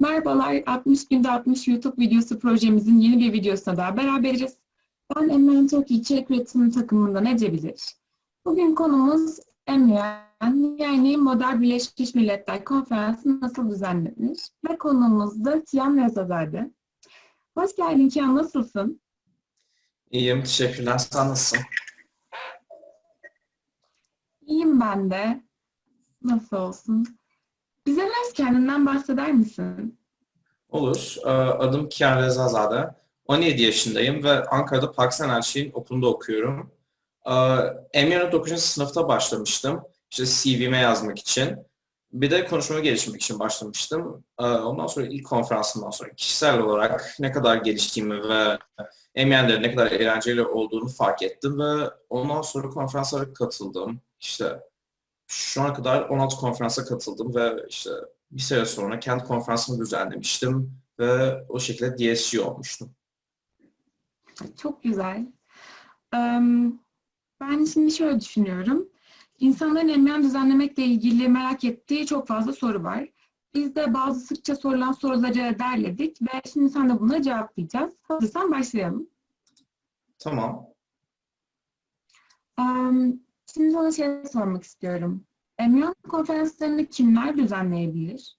Merhabalar, 60 günde 60 YouTube videosu projemizin yeni bir videosuna daha beraberiz. Ben Emren Türkiye İçerik Üretimi takımından Ece Bilir. Bugün konumuz EMYAN, yani Modern Birleşmiş Milletler Konferansı nasıl düzenlenir? Ve konuğumuz da Tiyan Rezazade. Hoş geldin Tiyan, nasılsın? İyiyim, teşekkürler. Sen nasılsın? İyiyim ben de. Nasıl olsun? Bize biraz kendinden bahseder misin? Olur. Ee, Adım Kian Rezazade. 17 yaşındayım ve Ankara'da Pakistan Elçiliğin okulunda okuyorum. Emyan'a 9. sınıfta başlamıştım. İşte CV'me yazmak için. Bir de konuşmamı geliştirmek için başlamıştım. Ee, Ondan sonra ilk konferansımdan sonra kişisel olarak ne kadar geliştiğimi ve Emyan'ların ne kadar eğlenceli olduğunu fark ettim ve ondan sonra konferanslara katıldım. İşte şu ana kadar 16 konferansa katıldım ve işte bir süre sonra kendi konferansımı düzenlemiştim ve o şekilde DSG olmuştum. Çok güzel. Ben şimdi şöyle düşünüyorum. İnsanların emyan düzenlemekle ilgili merak ettiği çok fazla soru var. Biz de bazı sıkça sorulan soruları derledik ve şimdi sen de bunları cevaplayacağız. Hazırsan başlayalım. Tamam. Şimdi sana şey sormak istiyorum. Emyan konferanslarını kimler düzenleyebilir?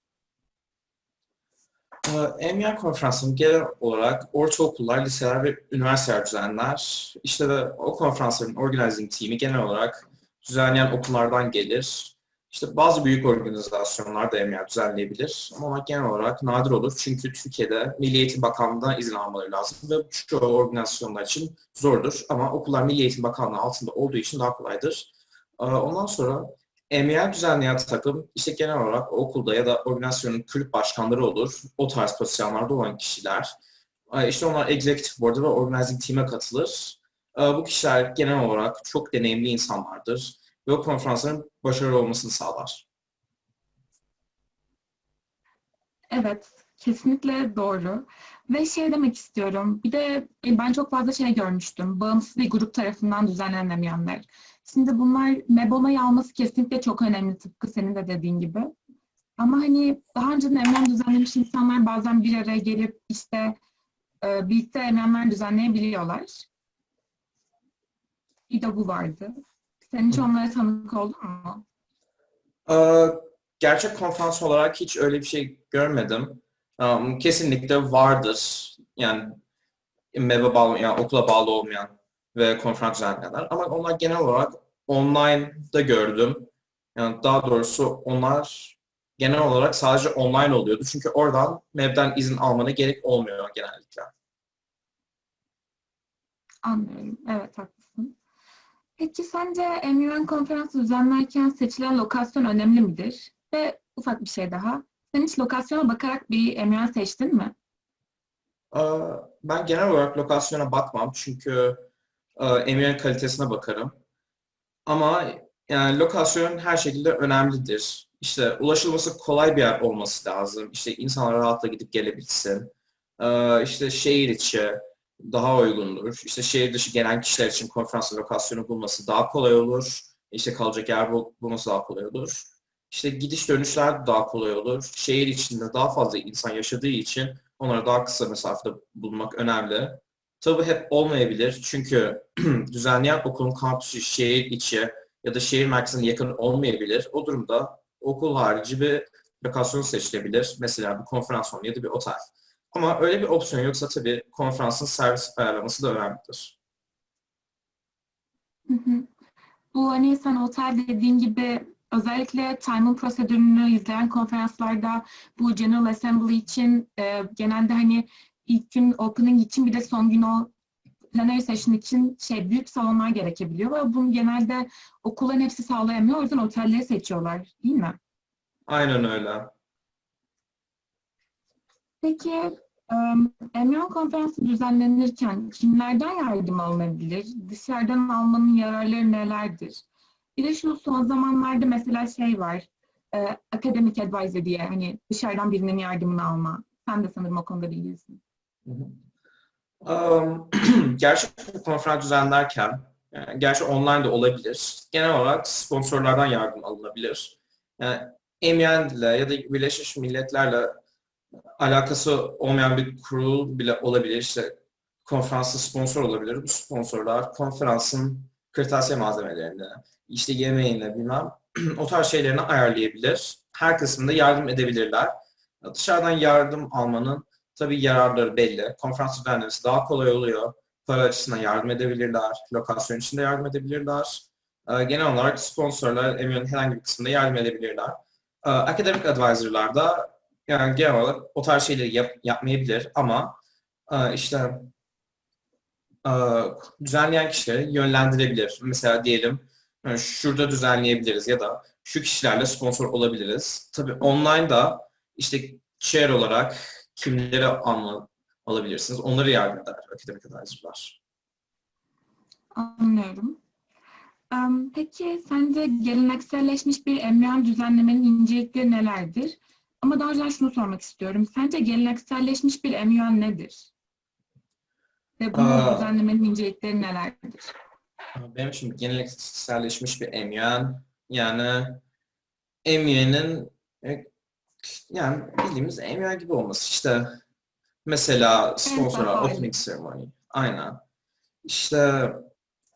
Emya konferansını genel olarak ortaokullar, liseler ve üniversiteler düzenler. İşte de o konferansların organizing team'i genel olarak düzenleyen okullardan gelir. İşte bazı büyük organizasyonlar da EMEA düzenleyebilir ama genel olarak nadir olur çünkü Türkiye'de Milli Eğitim Bakanlığı'ndan izin almaları lazım ve çoğu organizasyonlar için zordur ama okullar Milli Eğitim Bakanlığı altında olduğu için daha kolaydır. Ee, Ondan sonra EMEA düzenleyen takım işte genel olarak okulda ya da organizasyonun kulüp başkanları olur. O tarz pozisyonlarda olan kişiler. Ee, İşte onlar Executive Board'a ve Organizing Team'e katılır. Ee, Bu kişiler genel olarak çok deneyimli insanlardır ve o konferansların başarılı olmasını sağlar. Evet, kesinlikle doğru. Ve şey demek istiyorum, bir de e, ben çok fazla şey görmüştüm. Bağımsız bir grup tarafından düzenlenemeyenler. Şimdi bunlar MEBONA'yı alması kesinlikle çok önemli tıpkı senin de dediğin gibi. Ama hani daha önceden emlak düzenlemiş insanlar bazen bir araya gelip işte e, birlikte emlaklar düzenleyebiliyorlar. Bir de bu vardı. Sen hiç onlara tanık oldun mu? Ee, Gerçek konferans olarak hiç öyle bir şey görmedim. Um, Kesinlikle vardır. Yani MEB'e bağlı, yani okula bağlı olmayan ve konferans düzenleyenler. Ama onlar genel olarak online'da gördüm. Yani daha doğrusu onlar genel olarak sadece online oluyordu. Çünkü oradan MEB'den izin almana gerek olmuyor genellikle. Anlıyorum. Evet, haklısın. Peki sence MUN konferansı düzenlerken seçilen lokasyon önemli midir? Ve ufak bir şey daha. Sen hiç lokasyona bakarak bir MUN seçtin mi? Ben genel olarak lokasyona bakmam çünkü e, emirin kalitesine bakarım. Ama yani lokasyon her şekilde önemlidir. İşte ulaşılması kolay bir yer olması lazım. İşte insanlar rahatla gidip gelebilsin. Ee, İşte şehir içi daha uygundur. İşte şehir dışı gelen kişiler için konferans lokasyonu bulması daha kolay olur. İşte kalacak yer bul- bulması daha kolay olur. İşte gidiş dönüşler daha kolay olur. Şehir içinde daha fazla insan yaşadığı için onlara daha kısa mesafede bulmak önemli. Tabii hep olmayabilir çünkü düzenleyen okulun kampüsü şehir içi ya da şehir merkezine yakın olmayabilir. O durumda okul harici bir lokasyon seçilebilir. Mesela bir konferans salonu ya da bir otel. Ama öyle bir opsiyon yoksa tabii konferansın servis ayarlaması da önemlidir. Hı hı. Bu hani sen otel dediğin gibi özellikle timing prosedürünü izleyen konferanslarda bu General Assembly için e, genelde hani ilk gün opening için bir de son gün o plenary session için şey büyük salonlar gerekebiliyor ve bunu genelde okulların hepsi sağlayamıyor. O yüzden otelleri seçiyorlar değil mi? Aynen öyle. Peki Emyon konferansı düzenlenirken kimlerden yardım alınabilir? Dışarıdan almanın yararları nelerdir? Bir de şu son zamanlarda mesela şey var, e, academic advisor diye hani dışarıdan birinin yardımını alma. Sen de sanırım o konuda bilgilisin. Um, gerçek bir konferans düzenlerken, yani gerçi online de olabilir, genel olarak sponsorlardan yardım alınabilir. Yani ile ya da Birleşmiş Milletler'le alakası olmayan bir kurul bile olabilir. İşte konferansı sponsor olabilir. Bu sponsorlar konferansın kırtasiye malzemelerini, işte yemeğini bilmem o tarz şeylerini ayarlayabilir. Her kısmında yardım edebilirler. Dışarıdan yardım almanın tabii yararları belli. Konferans düzenlemesi daha kolay oluyor. Para açısından yardım edebilirler. Lokasyon için de yardım edebilirler. Ee, Genel olarak sponsorlar eminim herhangi bir kısımda yardım edebilirler. Ee, Academic advisor'lar da yani genel olarak o tarz şeyleri yap- yapmayabilir ama e, işte e, düzenleyen kişileri yönlendirebilir. Mesela diyelim e, şurada düzenleyebiliriz ya da şu kişilerle sponsor olabiliriz. Tabii online'da işte chair olarak kimleri alma, alabilirsiniz. Onları yardım eder akademik advisor'lar. Anlıyorum. Em, Peki sence gelenekselleşmiş bir emyan düzenlemenin incelikleri nelerdir? Ama daha önce şunu sormak istiyorum. Sence gelenekselleşmiş bir emyan nedir? Ve bu Aa. düzenlemenin incelikleri nelerdir? Benim için gelenekselleşmiş bir emyan yani emyenin e, yani bildiğimiz emyan gibi olması işte mesela sponsora opening ceremony aynen işte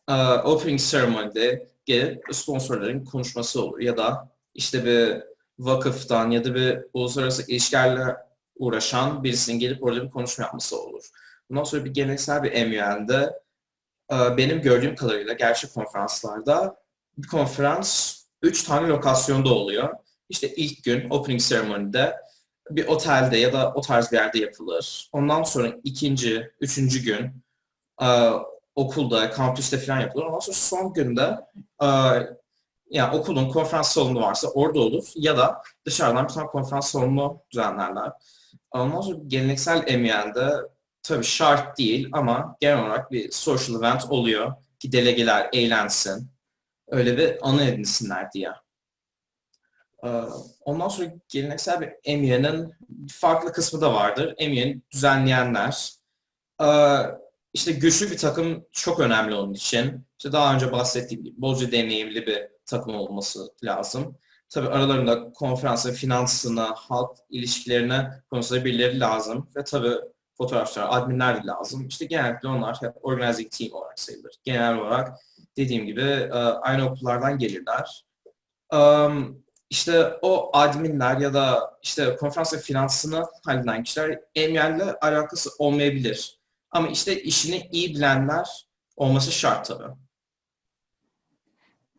e, opening ceremony'de gelip sponsorların konuşması olur ya da işte bir vakıftan ya da bir uluslararası ilişkilerle uğraşan birisinin gelip orada bir konuşma yapması olur. Bundan sonra bir geleneksel bir emyanda ee, benim gördüğüm kadarıyla gerçek konferanslarda bir konferans üç tane lokasyonda oluyor. İşte ilk gün opening ceremony'de bir otelde ya da o tarz bir yerde yapılır. Ondan sonra ikinci, üçüncü gün e, okulda, kampüste falan yapılır. Ondan sonra son günde e, yani okulun konferans salonu varsa orada olur ya da dışarıdan bir tane konferans salonu düzenlerler. Ondan sonra geleneksel MYN'de tabii şart değil ama genel olarak bir social event oluyor ki delegeler eğlensin. Öyle bir anı edinsinler diye. Ee, Ondan sonra geleneksel bir emyenin farklı kısmı da vardır. Emye'ni düzenleyenler. İşte güçlü bir takım çok önemli onun için. İşte daha önce bahsettiğim gibi bolca deneyimli bir takım olması lazım. Tabii aralarında konferansın finansına, halk ilişkilerine konusunda birileri lazım. Ve tabii fotoğrafçılar, adminler de lazım. İşte genellikle onlar hep organizing team olarak sayılır. Genel olarak dediğim gibi e, aynı okullardan gelirler. Um, işte o adminler ya da işte konferans ve finansını halleden kişiler emyelle alakası olmayabilir. Ama işte işini iyi bilenler olması şart tabii.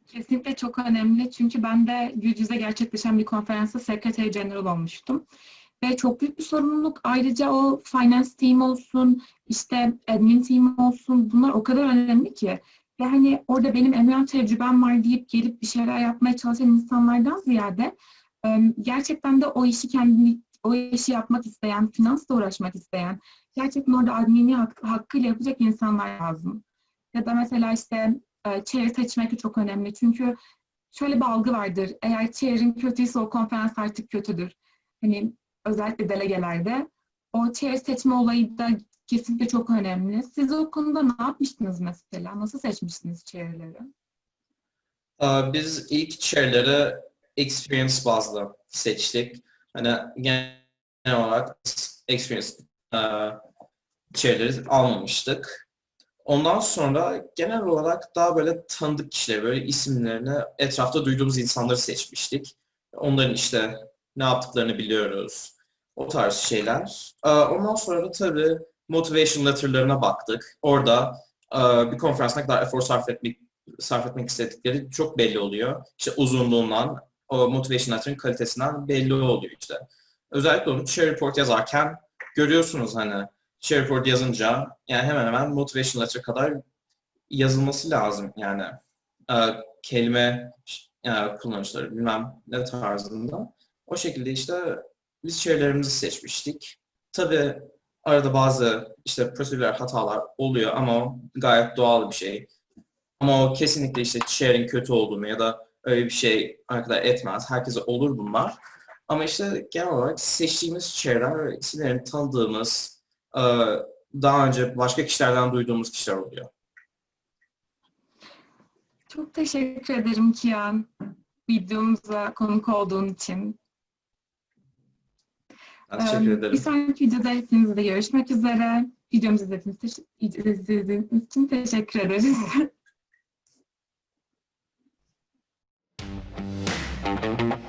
Kesinlikle çok önemli çünkü ben de yüz yüze gerçekleşen bir konferansta Secretary General olmuştum. Ve çok büyük bir sorumluluk. Ayrıca o finance team olsun, işte admin team olsun bunlar o kadar önemli ki. Ve hani orada benim emlak tecrübem var deyip gelip bir şeyler yapmaya çalışan insanlardan ziyade gerçekten de o işi kendini, o işi yapmak isteyen, finansla uğraşmak isteyen, gerçekten orada admini hak, hakkıyla yapacak insanlar lazım. Ya da mesela işte e, chair seçmek çok önemli. Çünkü şöyle bir algı vardır. Eğer chair'in kötüyse o konferans artık kötüdür. Hani özellikle delegelerde. O chair seçme olayı da kesinlikle çok önemli. Siz o konuda ne yapmıştınız mesela? Nasıl seçmiştiniz chair'leri? Biz ilk chair'leri experience bazlı seçtik. Hani genel olarak experience e, chair'leri almamıştık. Ondan sonra genel olarak daha böyle tanıdık kişileri, böyle isimlerini etrafta duyduğumuz insanları seçmiştik. Onların işte ne yaptıklarını biliyoruz. O tarz şeyler. Ee, Ondan sonra da tabii motivation letter'larına baktık. Orada e, bir konferans kadar efor sarf etmek sarf etmek istedikleri çok belli oluyor. İşte uzunluğundan, o motivation letter'ın kalitesinden belli oluyor işte. Özellikle onu share report yazarken görüyorsunuz hani share report yazınca yani hemen hemen motivation letter kadar yazılması lazım yani e, kelime e, kullanışları bilmem ne tarzında. O şekilde işte biz şeylerimizi seçmiştik. Tabii arada bazı işte prosedürel hatalar oluyor ama gayet doğal bir şey. Ama o kesinlikle işte share'in kötü olduğunu ya da öyle bir şey arkadaşlar etmez. Herkese olur bunlar. Ama işte genel olarak seçtiğimiz share'ler isimlerini tanıdığımız, e, daha önce başka kişilerden duyduğumuz kişiler oluyor. Çok teşekkür ederim Kian. Videomuza konuk olduğun için. Ben teşekkür ederim. Bir sonraki videoda hepinizle görüşmek üzere. Videomuzu izlediğiniz için teşekkür ederiz. thank you.